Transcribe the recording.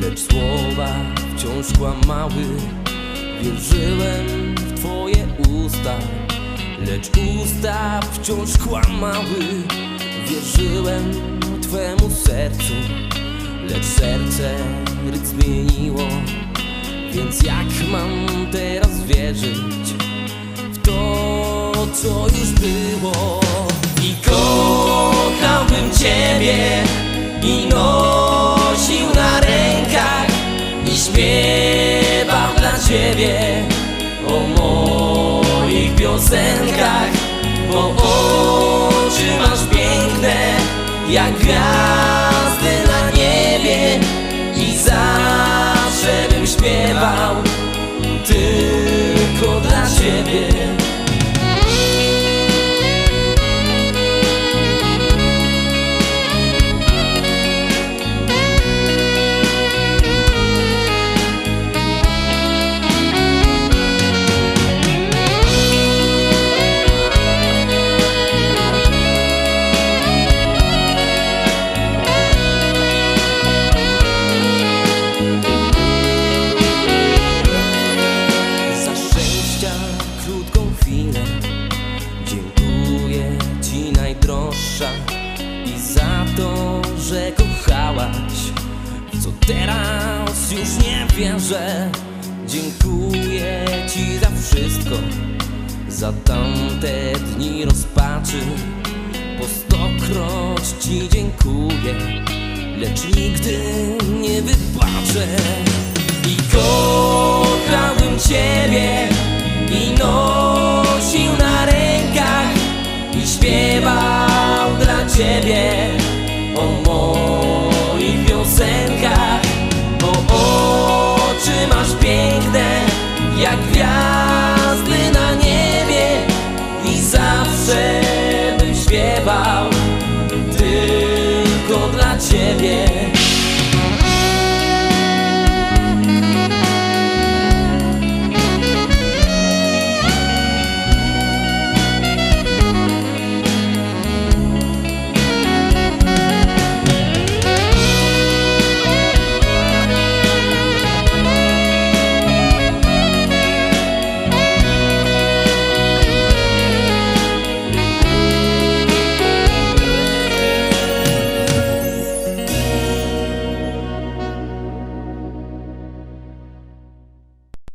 Lecz słowa wciąż kłamały. Wierzyłem w Twoje usta Lecz usta wciąż kłamały. Wierzyłem Twemu sercu Lecz serce rytm zmieniło. Więc jak mam teraz wierzyć W to, co już było? I kochałbym Ciebie I nosił I śpiewał dla Ciebie O moich piosenkach Bo oczy masz piękne Jak gwiazdy na niebie I zawsze bym śpiewał Tylko dla Ciebie krótką chwilę. Dziękuję Ci najdroższa i za to, że kochałaś, co teraz już nie wierzę. Dziękuję Ci za wszystko, za tamte dni rozpaczy. Po stokroć Ci dziękuję, lecz nigdy nie wybaczę. I kochałbym Ciebie śpiewał dla Ciebie o moich piosenkach, bo oczy masz piękne jak gwiazdy na niebie i zawsze bym śpiewał tylko dla Ciebie.